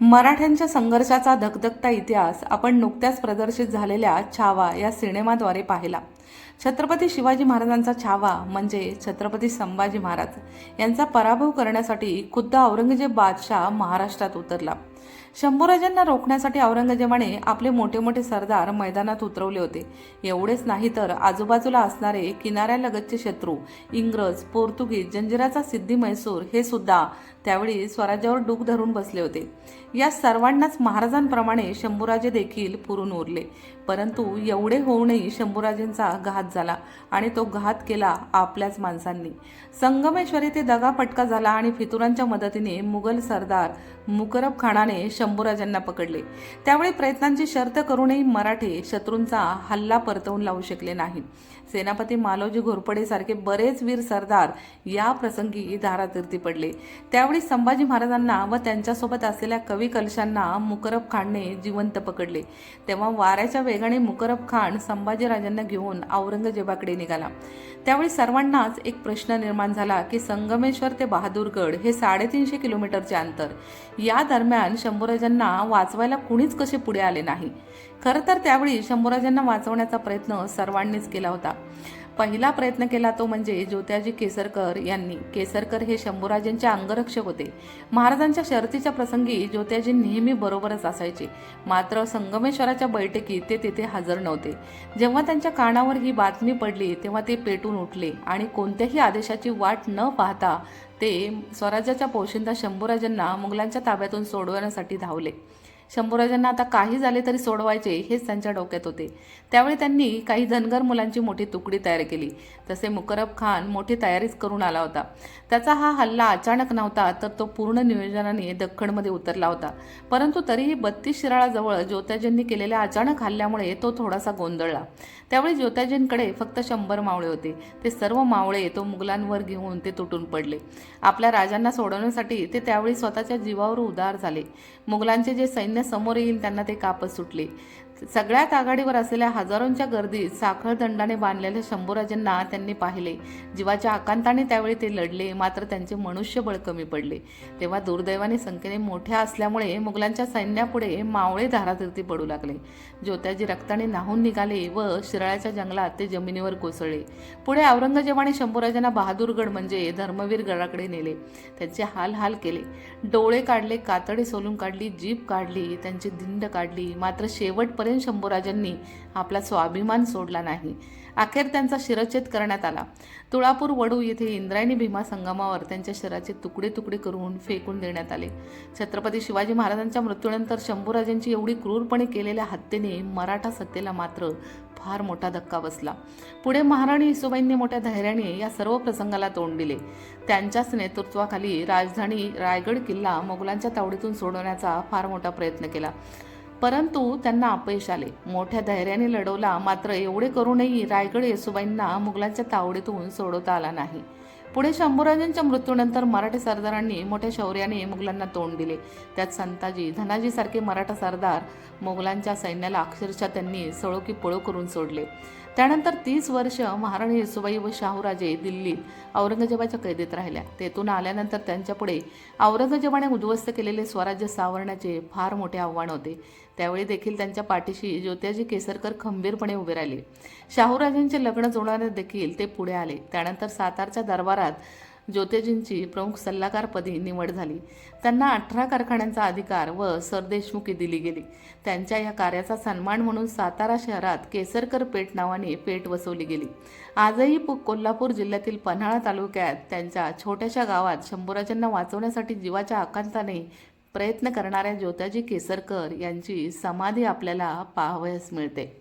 मराठ्यांच्या संघर्षाचा धगधगता इतिहास आपण नुकत्याच प्रदर्शित झालेल्या छावा या सिनेमाद्वारे पाहिला. छत्रपती शिवाजी महाराजांचा छावा म्हणजे छत्रपती संभाजी महाराज यांचा पराभव करण्यासाठी खुद्द औरंगजेब बादशाह महाराष्ट्रात उतरला. शंभूराजांना रोखण्यासाठी औरंगजेबाने आपले मोठे मोठे सरदार मैदानात उतरवले होते. एवढेच नाही तर आजूबाजूला असणारे किनाऱ्यालगतचे शत्रू इंग्रज पोर्तुगीज जंजिराचा सिद्धी म्हैसूर हे सुद्धा त्यावेळी स्वराज्यावर डूक धरून बसले होते. या सर्वांनाच महाराजांप्रमाणे शंभूराजे देखील पुरून उरले. परंतु एवढे होऊनही शंभूराजेंचा घात झाला आणि तो घात केला आपल्याच माणसांनी. संगमेश्वरी ते दगा पटका झाला आणि फितुरांच्या मदतीने मुघल सरदार मुकरब खानाने शंभूराजांना पकडले. त्यावेळी प्रयत्नांची शर्त करूनही मराठे शत्रूंचा हल्ला परतवून लावू शकले नाही सेनापती मालोजी घोरपडे सारखे बरेच वीर सरदार या प्रसंगी धारातीर्थी पडले. त्यावेळी संभाजी महाराजांना व त्यांच्यासोबत असलेल्या कवी कलशांना मुकरब खानने जिवंत पकडले. तेव्हा वाऱ्याच्या वेगाने मुकरब खान संभाजीराजांना घेऊन औरंगजेबाकडे निघाला. त्यावेळी सर्वांनाच एक प्रश्न निर्माण झाला की संगमेश्वर ते बहादूरगड हे साडेतीनशे किलोमीटरचे अंतर. या दरम्यान शंभूराजांना वाचवायला कुणीच कसे पुढे आले नाही. खरं तर त्यावेळी शंभूराजांना वाचवण्याचा प्रयत्न सर्वांनीच केला होता. पहिला प्रयत्न केला तो म्हणजे ज्योत्याजी केसरकर यांनी. केसरकर हे शंभूराजांचे अंगरक्षक होते. महाराजांच्या शर्तीच्या प्रसंगी ज्योत्याजी नेहमी बरोबरच असायचे. मात्र संगमेश्वराच्या बैठकीत ते तिथे हजर नव्हते. जेव्हा त्यांच्या कानावर ही बातमी पडली तेव्हा ते पेटून उठले आणि कोणत्याही आदेशाची वाट न पाहता ते स्वराज्याच्या पोशिंदा शंभूराजांना मुघलांच्या ताब्यातून सोडवण्यासाठी धावले. शंभूराजांना आता काही झाले तरी सोडवायचे हेच त्यांच्या डोक्यात होते. त्यावेळी त्यांनी काही धनगर मुलांची मोठी तुकडी तयार केली. तसे मुकरब खान मोठी तयारीच करून आला होता. त्याचा हा हल्ला अचानक नव्हता तर तो पूर्ण नियोजनाने दख्खनमध्ये उतरला होता. परंतु तरीही बत्तीस शिराळाजवळ ज्योत्याजींनी केलेल्या अचानक हल्ल्यामुळे तो थोडासा गोंधळला. त्यावेळी ज्योत्याजींकडे फक्त शंभर मावळे होते. ते सर्व मावळे तो मुघलांवर घेऊन ते तुटून पडले. आपल्या राजांना सोडवण्यासाठी ते त्यावेळी स्वतःच्या जीवावर उदार झाले. मुघलांचे जे सैन्य समोर येईल त्यांना ते कापत सुटले. सगळ्यात आघाडीवर असलेल्या हजारोंच्या गर्दीत साखळ दंडाने बांधलेल्या शंभूराजांना त्यांनी पाहिले. जीवाच्या आकांताने त्यावेळी ते लढले मात्र त्यांचे मनुष्यबळ कमी पडले. तेव्हा दुर्दैवाने संख्येने मोठ्या असल्यामुळे मुघलांच्या सैन्यापुढे मावळे धारातीर्थी पडू लागले. ज्योत्याजी रक्ताने नाहून निघाले व शिराळ्याच्या जंगलात ते जमिनीवर कोसळले. पुढे औरंगजेबाने शंभूराजांना बहादूरगड म्हणजे धर्मवीर गडाकडे नेले. त्यांचे हाल हाल केले. डोळे काढले कातडी सोलून काढली जीभ काढली त्यांची धिंड काढली. मात्र शेवटपर्यंत शंभूराजांनी आपला स्वाभिमान सोडला नाही. अखेर त्यांचा शिरच्छेद करण्यात आला. तुळापूर वडू येथे इंद्रायणी भीमा संगमावर त्यांच्या शरीराचे तुकडे तुकडे करून फेकून देण्यात आले. छत्रपती शिवाजी महाराजांच्या मृत्यूनंतर शंभूराजांची एवढी क्रूरपणे केलेल्या हत्येने मराठा सत्तेला मात्र फार मोठा धक्का बसला. पुढे महाराणी हिसुबाईंनी मोठ्या धैर्याने या सर्व प्रसंगाला तोंड दिले. त्यांच्याच नेतृत्वाखाली राजधानी रायगड किल्ला मोगलांच्या तावडीतून सोडवण्याचा फार मोठा प्रयत्न केला. परंतु त्यांना अपयश आले. मोठ्या धैर्याने लढवला मात्र एवढे करूनही रायगड येसुबाईंना मुघलांच्या तावडीतून सोडवता आला नाही. पुढे शंभूराजांच्या मृत्यूनंतर मराठी सरदारांनी मोठ्या शौर्याने मुघलांना तोंड दिले. त्यात संताजी धनाजी सारखे मराठा सरदार मोगलांच्या सैन्याला अक्षरशः त्यांनी सळोकी पळो करून सोडले. त्यानंतर तीस वर्ष महाराणी येसुबाई व शाहूराजे दिल्लीत औरंगजेबाच्या कैदेत राहिल्या. तेथून आल्यानंतर त्यांच्यापुढे औरंगजेबाने उद्ध्वस्त केलेले स्वराज्य सावरण्याचे फार मोठे आव्हान होते. त्यावेळी देखील त्यांच्या पाठीशी ज्योत्याजी केसरकर खंबीरपणे उभे राहिले. शाहूराजांचे लग्न जोडण्यात देखील ते पुढे आले. त्यानंतर सातारच्या दरबार दरबारात ज्योतिजींची प्रमुख सल्लागारपदी निवड झाली. त्यांना अठरा कारखान्यांचा अधिकार व सरदेशमुखी दिली गेली. त्यांच्या या कार्याचा सन्मान म्हणून सातारा शहरात केसरकर पेठ नावाने पेठ वसवली गेली. आजही कोल्हापूर जिल्ह्यातील पन्हाळा तालुक्यात त्यांच्या छोट्याशा गावात शंभूराजांना वाचवण्यासाठी जीवाच्या आकांताने प्रयत्न करणाऱ्या ज्योत्याजी केसरकर यांची समाधी आपल्याला पाहावयास मिळते.